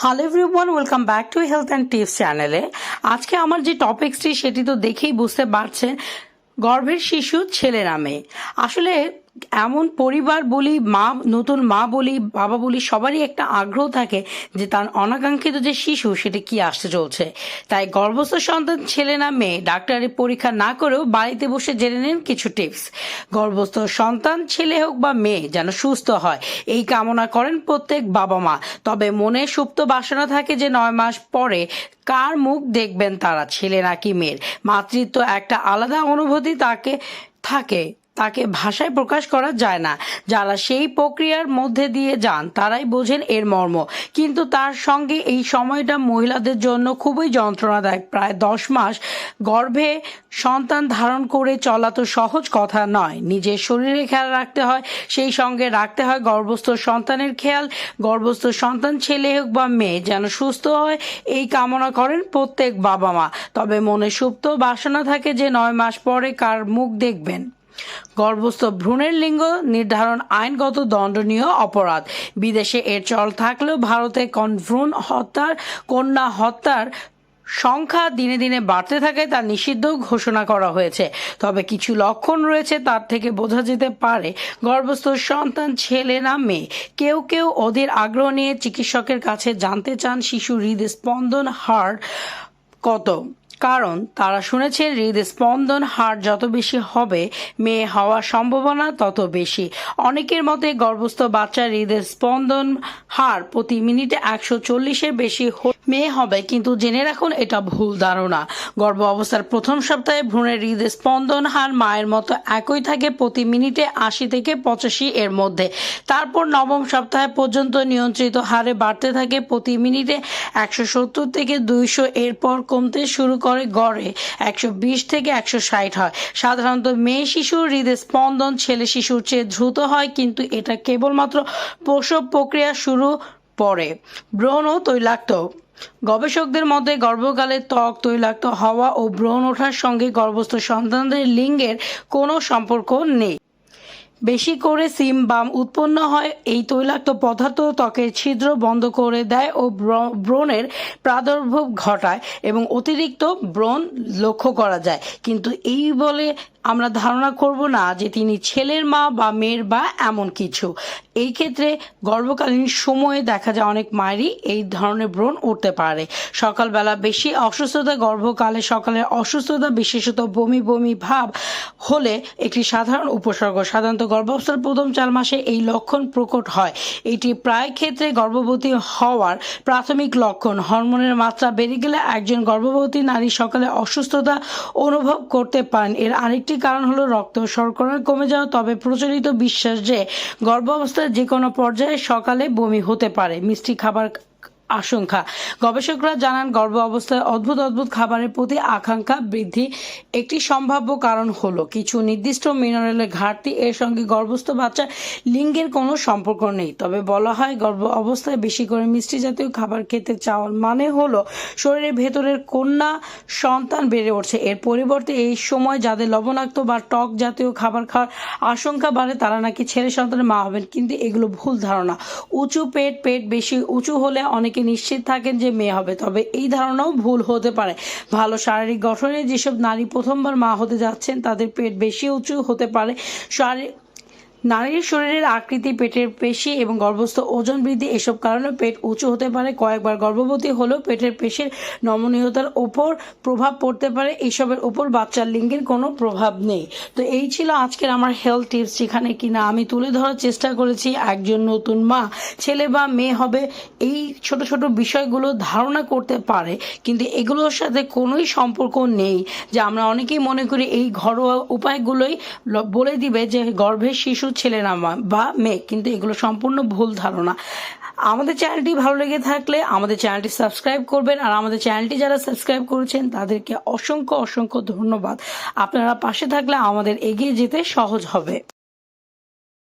Hello everyone welcome back to health and tips চ্যানেলে আজকে আমার যে টপিক্সটি সেটি তো দেখেই বুঝতে পারছেন, গর্ভের শিশু ছেলে নামে। আসলে এমন পরিবার বলি, মা, নতুন মা বলি, বাবা বলি, সবারই একটা আগ্রহ থাকে যে তার অনাকাঙ্ক্ষিত যে শিশু, সেটা কি আসতে চলছে। তাই গর্ভস্থ সন্তান, ছেলে না মেয়ে, ডাক্তারের পরীক্ষা না করেও বাড়িতে বসে জেনে নিন কিছু টিপস। গর্ভস্থ সন্তান, ছেলে হোক বা মেয়ে, যেন সুস্থ হয়, এই কামনা করেন প্রত্যেক বাবা মা। তবে মনে সুপ্ত বাসনা থাকে যে নয় মাস পরে কার মুখ দেখবেন তারা, ছেলে নাকি মেয়ের? মাতৃত্ব একটা আলাদা অনুভূতি তাকে, থাকে। তাকে ভাষায় প্রকাশ করা যায় না। যারা সেই প্রক্রিয়ার মধ্যে দিয়ে যান, তারাই বোঝেন এর মর্ম। কিন্তু তার সঙ্গে এই সময়টা মহিলাদের জন্য খুবই যন্ত্রণাদায়ক। প্রায় দশ মাস গর্ভে সন্তান ধারণ করে চলা তো সহজ কথা নয়। নিজের শরীরে খেয়াল রাখতে হয়, সেই সঙ্গে রাখতে হয় গর্ভস্থ সন্তানের খেয়াল। গর্ভস্থ সন্তান ছেলে হোক বা মেয়ে, যেন সুস্থ হয়, এই কামনা করেন প্রত্যেক বাবা মা। তবে মনে সুপ্ত বাসনা থাকে যে নয় মাস পরে কার মুখ দেখবেন। গর্ভস্থ ভ্রূণের লিঙ্গ নির্ধারণ আইনগত দণ্ডনীয় অপরাধ। বিদেশে এর চল থাকলেও ভারতে ভ্রূণ হত্যার, কন্যা হত্যার সংখ্যা দিনে দিনে বাড়তে থাকে তা নিষিদ্ধ ঘোষণা করা হয়েছে। তবে কিছু লক্ষণ রয়েছে তার থেকে বোঝা যেতে পারে, গর্ভস্থ সন্তান, ছেলে না মেয়ে। কেউ কেউ অধীর আগ্রহ নিয়ে চিকিৎসকের কাছে জানতে চান শিশু হৃদস্পন্দন হার কত। কারণ তারা শুনেছে হৃদস্পন্দন হার যত বেশি হবে, মেয়ে হওয়ার সম্ভাবনা তত বেশি। অনেকের মতে গর্ভস্থ বাচ্চার হৃদস্পন্দন হার প্রতি মিনিটে একশো চল্লিশের বেশি মেয়ে হবে, কিন্তু জেনে রাখুন এটা ভুল ধারণা। গর্ভ অবস্থার প্রথম সপ্তাহে ভ্রূণের হৃদস্পন্দন হার মায়ের মতো একই থাকে প্রতি মিনিটে আশি থেকে পঁচাশি এর মধ্যে। তারপর নবম সপ্তাহে পর্যন্ত নিয়ন্ত্রিত হারে বাড়তে থাকে প্রতি মিনিটে একশো সত্তর থেকে দুইশো এরপর কমতে শুরু করে গড়ে একশো বিশ থেকে একশো ষাট হয়। সাধারণত মেয়ে শিশুর হৃদস্পন্দন ছেলে শিশুর চেয়ে দ্রুত হয়, কিন্তু এটা কেবলমাত্র প্রসব প্রক্রিয়া শুরু পরে। ব্রণ তৈলাক্ত। গবেষকদের মতে, গর্ভকালে ত্বক তৈলাক্ত হওয়া ও ব্রণ ওঠার সঙ্গে গর্ভস্থ সন্তানদের লিঙ্গের কোনো সম্পর্ক নেই। বেশি করে সিম বাম উৎপন্ন হয়। এই তৈলাক্ত পদার্থ ত্বকের ছিদ্র বন্ধ করে দেয় ও ব্রণের প্রাদুর্ভাব ঘটায় এবং অতিরিক্ত ব্রণ লক্ষ্য করা যায়। কিন্তু এই বলে আমরা ধারণা করব না যে তিনি ছেলের মা বা মেয়ের বা এমন কিছু। এই ক্ষেত্রে গর্ভকালীন সময়ে দেখা যায় অনেক মায়েরই এই ধরনের ব্রণ উঠতে পারে। সকালবেলা বেশি অসুস্থতা, গর্ভকালে সকালের অসুস্থতা, বিশেষত বমি বমি ভাব হলে একটি সাধারণ উপসর্গ। সাধারণত গর্ভাবস্থার প্রথম চার মাসে এই লক্ষণ প্রকট হয়। এটি প্রায় ক্ষেত্রে গর্ভবতী হওয়ার প্রাথমিক লক্ষণ। হরমোনের মাত্রা বেড়ে গেলে একজন গর্ভবতী নারী সকালে অসুস্থতা অনুভব করতে পারেন। এর আরেকটি কারণ হলো রক্ত শর্করা কমে যাওয়া, তবে প্রচলিত বিশ্বাস যে গর্ভাবস্থার যে কোনো পর্যায়ে সকালে বমি হতে পারে। মিষ্টি খাবার আশঙ্কা। গবেষকরা জানান, গর্ভ অবস্থায় অদ্ভুত অদ্ভুত খাবারের প্রতি আকাঙ্ক্ষা বৃদ্ধি একটি সম্ভাব্য কারণ হলো কিছু নির্দিষ্ট মিনারেলের ঘাটতি। এর সঙ্গে গর্ভস্থ বাচ্চার লিঙ্গের কোনো সম্পর্ক নেই। তবে বলা হয়, গর্ভ অবস্থায় বেশি করে মিষ্টি জাতীয় খাবার খেতে চাওয়ার মানে হলো শরীরের ভেতরের কন্যা সন্তান বেড়ে উঠছে। এর পরিবর্তে এই সময় যাদের লবণাক্ত বা টক জাতীয় খাবার খাওয়ার আশঙ্কা বাড়ে, তারা নাকি ছেলে সন্তানের মা হবেন। কিন্তু এগুলো ভুল ধারণা। উঁচু পেট পেট বেশি উঁচু হলে অনেকে নিশ্চিত থাকেন যে মেয়ে হবে। তবে এই ধারণাও ভুল হতে পারে। ভালো শারীরিক গঠনে যেসব নারী প্রথমবার মা হতে যাচ্ছেন, তাদের পেট বেশি উঁচু হতে পারে। শারীরিক নারীর শরীরের আকৃতি, পেটের পেশি এবং গর্ভস্থ ওজন বৃদ্ধি এসব কারণে পেট উঁচু হতে পারে। কয়েকবার গর্ভবতী হলেও পেটের পেশির নমনীয়তার ওপর প্রভাব পড়তে পারে। এসবের ওপর বাচ্চার লিঙ্গের কোনো প্রভাব নেই। তো এই ছিল আজকের আমার হেলথ টিপস যেখানে কিনা আমি তুলে ধরার চেষ্টা করেছি একজন নতুন মা। ছেলে বা মেয়ে হবে, এই ছোট ছোট বিষয়গুলো ধারণা করতে পারে, কিন্তু এগুলোর সাথে কোনোই সম্পর্ক নেই। যে আমরা অনেকেই মনে করি এই ঘরোয়া উপায়গুলোই বলে দিবে যে গর্ভের শিশু ছেলে না বা মেয়ে, কিন্তু এগুলো সম্পূর্ণ ভুল ধারণা। আমাদের চ্যানেলটি ভালো লেগে থাকলে আমাদের চ্যানেলটি সাবস্ক্রাইব করবেন, আর আমাদের চ্যানেলটি যারা সাবস্ক্রাইব করেছেন, তাদেরকে অসংখ্য অসংখ্য ধন্যবাদ। আপনারা পাশে থাকলে আমাদের এগিয়ে যেতে সহজ হবে।